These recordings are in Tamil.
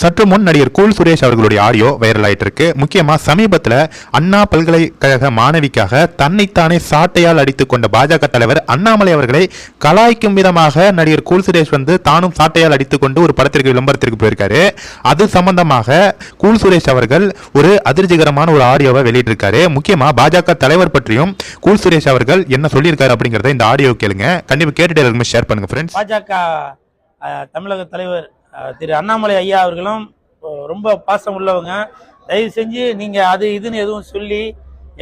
சற்று முன் நடிகர் கூல் சுரேஷ் அவர்களுடைய ஆடியோ வைரல் ஆயிட்டு இருக்கு முக்கியமா அண்ணா பல்கலைக்கழக மாணவிக்காக தன்னைத்தானே சாட்டையால் அடித்துக் கொண்ட பாஜக தலைவர் அண்ணாமலை அவர்களை கலாய்க்கும் விதமாக நடிகர் கூல் சுரேஷ் வந்து தானும் சாட்டையால் அடித்துக் கொண்டு ஒரு படத்திற்கு விளம்பரத்திற்கு போயிருக்காரு. அது சம்பந்தமாக கூல் சுரேஷ் அவர்கள் ஒரு அதிர்ச்சிகரமான ஒரு ஆடியோவை வெளியிட்டிருக்காரு. முக்கியமா பாஜக தலைவர் பற்றியும் கூல் சுரேஷ் அவர்கள் என்ன சொல்லியிருக்காரு அப்படிங்கிறத இந்த ஆடியோ கேளுங்க. கண்டிப்பாக கேட்டுட்டு எல்லாருமே ஷேர் பண்ணுங்க ஃப்ரெண்ட்ஸ் பாஜக தமிழக தலைவர் திரு அண்ணாமலை ஐயா அவர்களும் ரொம்ப பாசம் உள்ளவங்க. தயவு செஞ்சு நீங்கள் அது இதுன்னு எதுவும் சொல்லி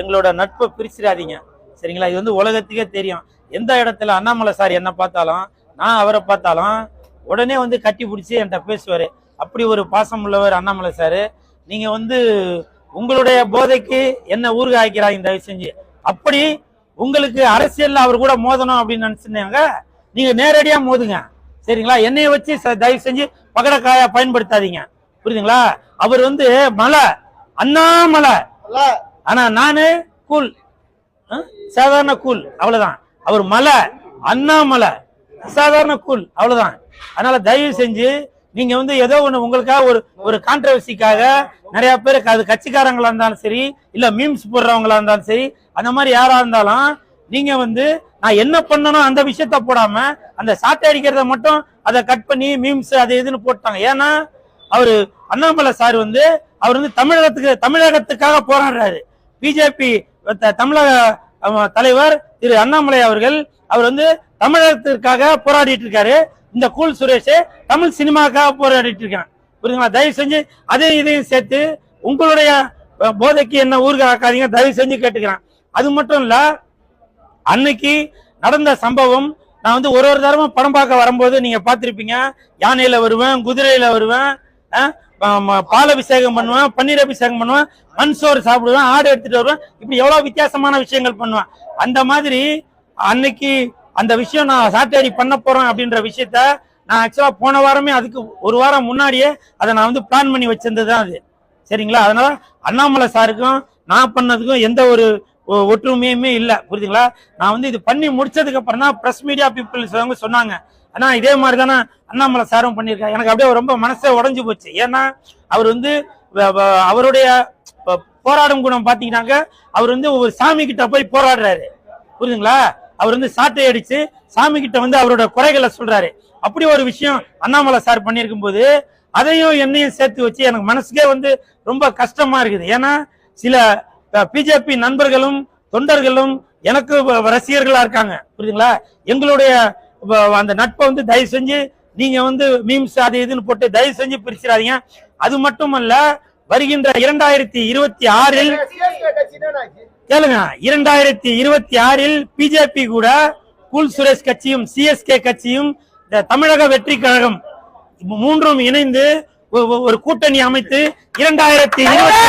எங்களோட நட்பை பிரிச்சிடாதீங்க. சரிங்களா? இது வந்து உலகத்துக்கே தெரியும். எந்த இடத்துல அண்ணாமலை சார் என்னை பார்த்தாலும் நான் அவரை பார்த்தாலும் உடனே வந்து கட்டி பிடிச்சி என்கிட்ட பேசுவார். அப்படி ஒரு பாசம் உள்ளவர் அண்ணாமலை சார். நீங்கள் வந்து உங்களுடைய போதைக்கு என்ன ஊருக ஆக்கிறாங்க தயவு செஞ்சு. அப்படி உங்களுக்கு அரசியலில் அவர் கூட மோதணும் அப்படின்னு நினச்சிருந்தாங்க. நீங்கள் நேரடியாக மோதுங்க. சரிங்களா? என்னைய வச்சு தயவு செஞ்சு பகடக்காயா பயன்படுத்தாதீங்க. புரியுதுங்களா? அவர் வந்து மலை அண்ணாமலை. ஆனா நானு கூல். சாதாரண கூல். அவ்வளவுதான். அவர் மலை அண்ணாமலை. சாதாரண கூல். அவ்வளவுதான். அதனால தயவு செஞ்சு நீங்க வந்து ஏதோ ஒண்ணு உங்களுக்காக ஒரு ஒரு கான்ட்ரவர்சிக்காக நிறைய பேருக்கு அது கட்சிக்காரங்களா இருந்தாலும் சரி இல்ல மீம்ஸ் போடுறவங்களா இருந்தாலும் சரி அந்த மாதிரி யாரா இருந்தாலும் நீங்க வந்து நான் என்ன பண்ணணும் அந்த விஷயத்த போடாம அந்த சாட்டை அடிக்கிறத மட்டும் அதை கட் பண்ணி மீம்ஸ் அது இதுன்னு போட்டாங்க. ஏன்னா அவரு அண்ணாமலை சார் வந்து அவர் வந்து தமிழகத்துக்கு தமிழகத்துக்காக போராடுறாரு. பிஜேபி தமிழக தலைவர் திரு அண்ணாமலை அவர்கள் அவர் வந்து தமிழகத்திற்காக போராடிட்டு இருக்காரு. இந்த கூல் சுரேஷ் தமிழ் சினிமாக்காக போராடிட்டு இருக்கான். புரியுதுங்களா? தயவு செஞ்சு அதையும் இதையும் சேர்த்து உங்களுடைய போதைக்கு என்ன ஊருக்கு ஆக்காதீங்க தயவு செஞ்சு கேட்டுக்கிறான். அது மட்டும் இல்லை அன்னைக்கு நடந்த சம்பவம் நான் வந்து ஒரு ஒரு தடவை படம் பார்க்க வரும்போது நீங்க பார்த்துருப்பீங்க. யானையில வருவேன் குதிரையில வருவேன் பால் அபிஷேகம் பண்ணுவேன் பன்னீர் அபிஷேகம் பண்ணுவேன் மண் சோறு சாப்பிடுவேன் ஆடு எடுத்துட்டு வருவேன். இப்படி எவ்வளவு வித்தியாசமான விஷயங்கள் பண்ணுவேன். அந்த மாதிரி அன்னைக்கு அந்த விஷயம் நான் சாட்டடி பண்ண போறேன் அப்படின்ற விஷயத்த நான் ஆக்சுவலா போன வாரமே அதுக்கு ஒரு வாரம் முன்னாடியே அதை நான் வந்து பிளான் பண்ணி வச்சிருந்தது தான் அது. சரிங்களா? அதனால அண்ணாமலை சாருக்கும் நான் பண்ணதுக்கும் எந்த ஒரு ஒற்றுமையுமே இல்லை. புரியுதுங்களா? நான் வந்து இது பண்ணி முடிச்சதுக்கு அப்புறம் தான் பிரஸ் மீடியா பீப்புள்ஸ் அவங்க சொன்னாங்க. ஆனா இதே மாதிரி தானே அண்ணாமலை சாரும் பண்ணியிருக்காரு. எனக்கு அப்படியே ரொம்ப மனசே உடஞ்சு போச்சு. ஏன்னா அவர் வந்து வ- அவருடைய போராடும் குணம் பாத்தீங்கன்னாக்க அவர் வந்து ஒரு சாமி கிட்ட போய் போராடுறாரு. புரியுதுங்களா? அவர் வந்து சாட்டை அடிச்சு சாமி கிட்ட வந்து அவரோட குறைகளை சொல்றாரு. அப்படி ஒரு விஷயம் அண்ணாமலை சார் பண்ணியிருக்கும் போது அதையும் என்னையும் சேர்த்து வச்சு எனக்கு மனசுக்கே வந்து ரொம்ப கஷ்டமா இருக்குது. ஏன்னா சில பிஜேபி நண்பர்களும் தொண்டர்களும் எனக்கு ரசிகர்களா இருக்காங்க. புரியுதுங்களா? எங்களுடைய அந்த நட்பை வந்து தயவு செஞ்சு நீங்க வந்து மீம்ஸ் அது இதுன்னு போட்டு தயவு செஞ்சு பிரிச்சிடாதீங்க. அது மட்டுமல்ல வருகின்ற இரண்டாயிரத்தி இருபத்தி ஆறில் கேளுங்க இரண்டாயிரத்தி இருபத்தி ஆறில் பிஜேபி கூட கூல் சுரேஷ் கட்சியும் சிஎஸ்கே கட்சியும் இந்த தமிழக வெற்றி கழகம் மூன்றும் இணைந்து ஒரு கூட்டணி அமைத்து இரண்டாயிரத்தி இருபத்தி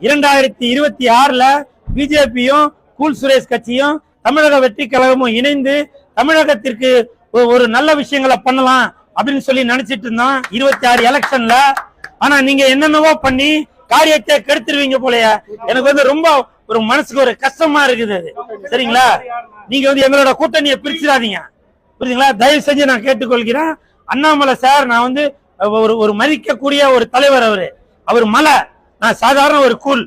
இரண்டாயிரத்தி இருபத்தி ஆறுல பிஜேபியும் கூல் சுரேஷ் கட்சியும் தமிழக வெற்றி கழகமும் இணைந்து தமிழகத்திற்கு ஒரு நல்ல விஷயங்களை பண்ணலாம் அப்படின்னு சொல்லி நினைச்சிட்டு இருந்தோம். இருபத்தி ஆறு எலெக்ஷன்ல. ஆனா நீங்க என்னென்னவோ பண்ணி காரியத்தை கெடுத்துருவீங்க போலயே. எனக்கு வந்து ரொம்ப ஒரு மனசுக்கு ஒரு கஷ்டமா இருக்குது அது. சரிங்களா? நீங்க வந்து எங்களோட கூட்டணியை பிரிச்சிடாதீங்க. புரியுதுங்களா? தயவு செஞ்சு நான் கேட்டுக்கொள்கிறேன். அண்ணாமலை சார் நான் வந்து ஒரு ஒரு மதிக்கக்கூடிய ஒரு தலைவர் அவரு. அவர் மலை. நான் சாதாரண ஒரு கூல்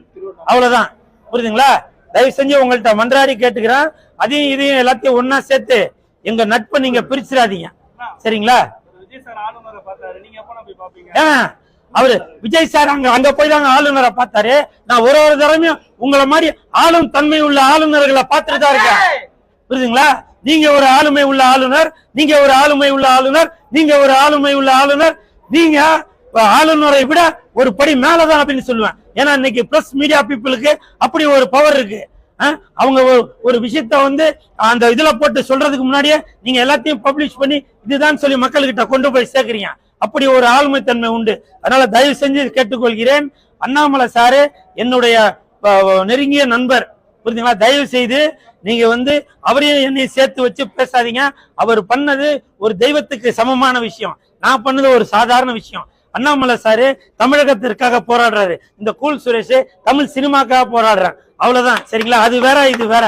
அவ்வளவுதான். புரியுதுங்களா? தயவு செஞ்சு உங்கள்ட்ட மன்றாடி கேட்டுக்கிறேன். அதையும் இதையும் எல்லாத்தையும் ஒண்ணா சேர்த்து எங்க நட்பை நீங்க பிரிச்சிடாதீங்க. சரிங்களா? அவரு விஜய் சார் அங்க அங்க போய் தாங்க ஆளுநரை பார்த்தாரு. நான் ஒரு ஒரு தடவையும் உங்களை மாதிரி ஆளும் தன்மை உள்ள ஆளுநர்களை பார்த்துட்டு தான் இருக்கேன். புரியுதுங்களா? நீங்க ஒரு ஆளுமை உள்ள ஆளுநர் நீங்க ஒரு ஆளுமை உள்ள ஆளுநர் நீங்க ஒரு ஆளுமை உள்ள ஆளுநர் நீங்க ஆளுநரை விட ஒரு படி மேலதான் அப்படின்னு சொல்லுவேன். ஏன்னா இன்னைக்கு பிரஸ் மீடியா பீப்புளுக்கு அப்படி ஒரு பவர் இருக்கு. அவங்க ஒரு விஷயத்த வந்து அந்த இதுல போட்டு சொல்றதுக்கு முன்னாடியே நீங்க எல்லாத்தையும் பப்ளிஷ் பண்ணி இதுதான் சொல்லி மக்கள்கிட்ட கொண்டு போய் சேர்க்குறீங்க. அப்படி ஒரு ஆளுமைத்தன்மை உண்டு. அதனால தயவு செஞ்சு கேட்டுக்கொள்கிறேன். அண்ணாமலை சாரு என்னுடைய நெருங்கிய நண்பர். புரிஞ்சுங்களா தயவு செய்து நீங்க வந்து அவரையும் என்னையும் சேர்த்து வச்சு பேசாதீங்க. அவர் பண்ணது ஒரு தெய்வத்துக்கு சமமான விஷயம். நான் பண்ணது ஒரு சாதாரண விஷயம். அண்ணாமலை சாரு தமிழகத்திற்காக போராடுறாரு. இந்த கூல் சுரேஷ் தமிழ் சினிமாக்காக போராடுறான். அவ்வளவுதான். சரிங்களா? அது வேற இது வேற.